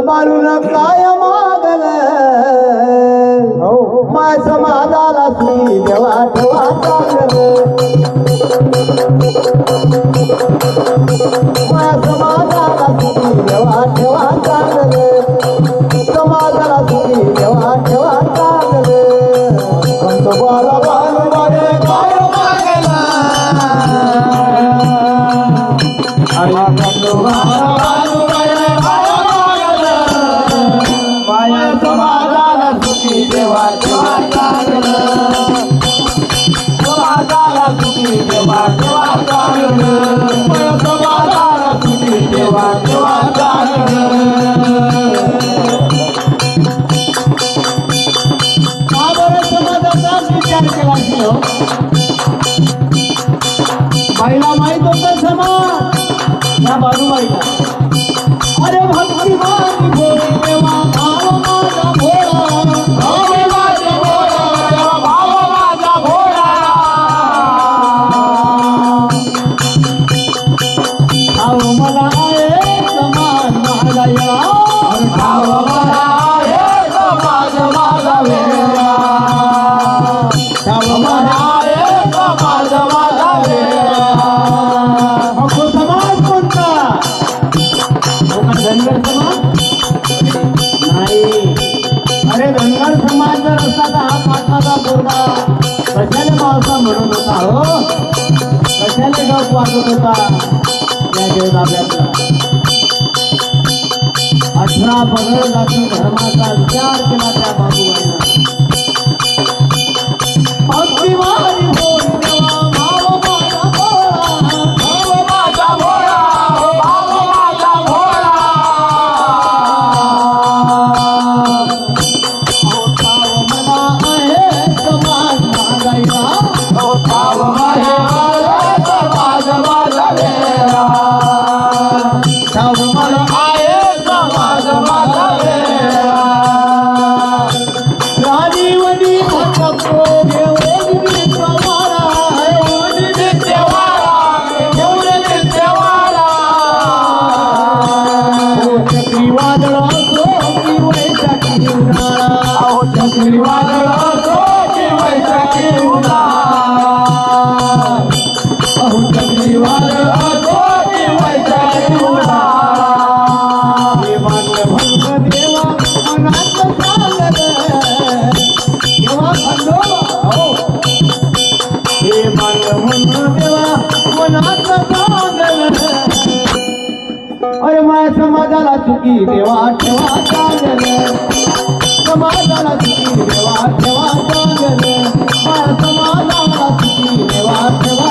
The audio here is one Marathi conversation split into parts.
Amaru Ramayam रसाचा पाठाचा बोरडा हो? कशाने गप वाजत होता? या देव आपल्याला अठरा पगड जाती विचार केला त्या बाबूबाईनं. salvo सुखी देवा ठेवा कागल समाजाला सुखी देवा ठेवा कागल समाजाला सुखी देवा ठेवा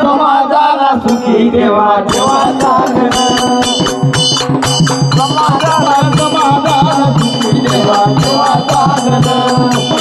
समाजाला सुखी देवा ठेवा कागल समाजा Música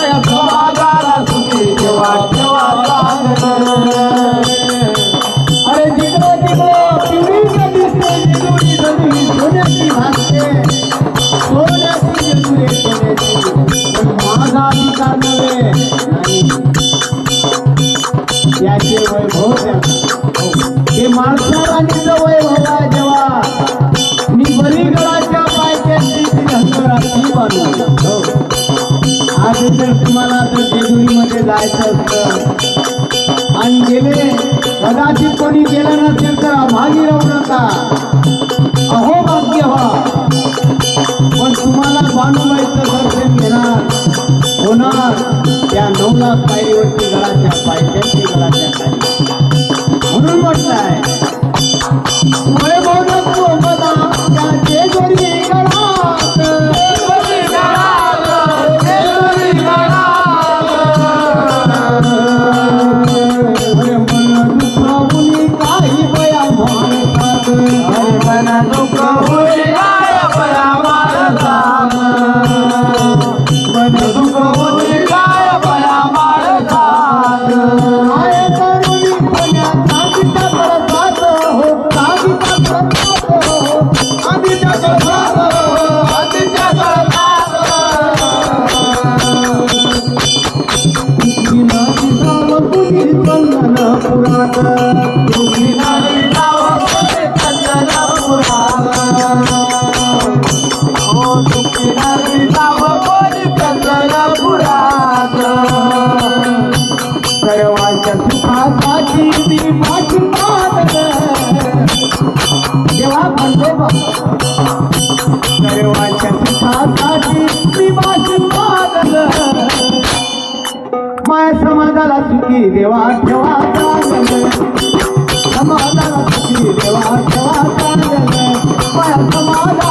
Baba.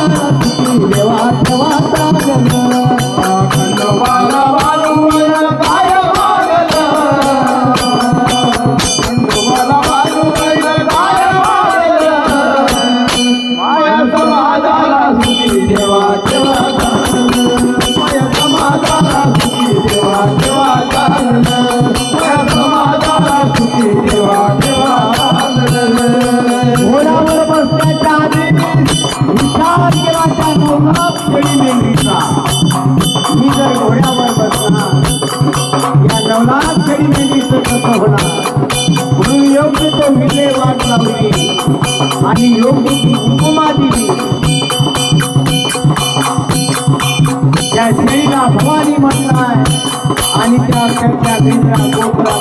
आणि योगी उमादेवी त्या श्रीला भवानी म्हणताय आणि त्या त्यांच्या गोपरा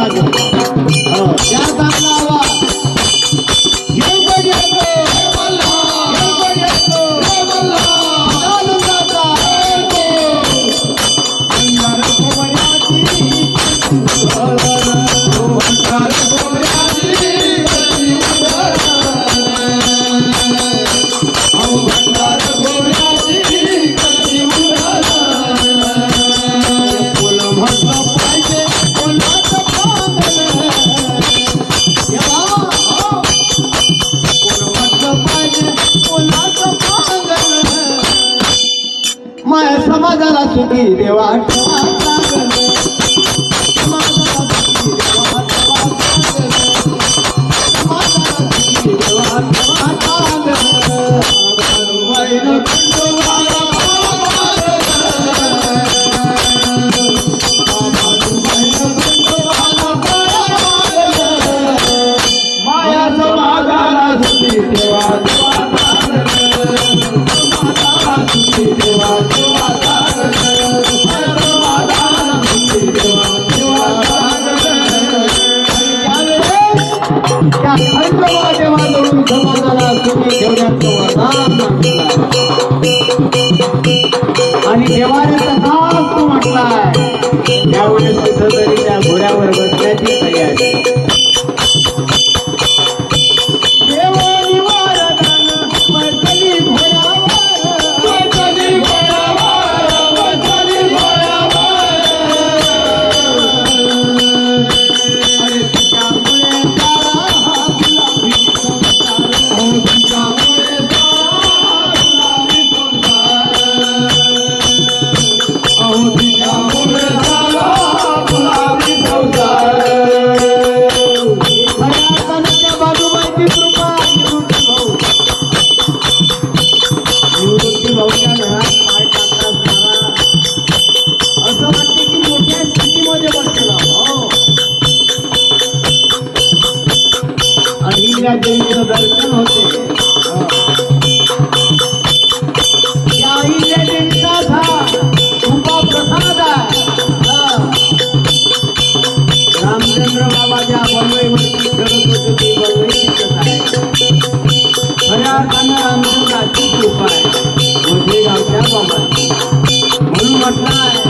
মাঝে गाती देवा माया समाधाना देवा. कोण तिथं तरी त्या घोड्यावर बसण्याची तयारी. इंदिरा देवी को दर्शन होते हाँ। क्या ही चिंता था, उनका प्रसाद हाँ। रामचंद्र बाबा जी बनवे रामचंद्राची कृपा आहे म्हणजे गावच्या बाबा म्हणून म्हटलं आहे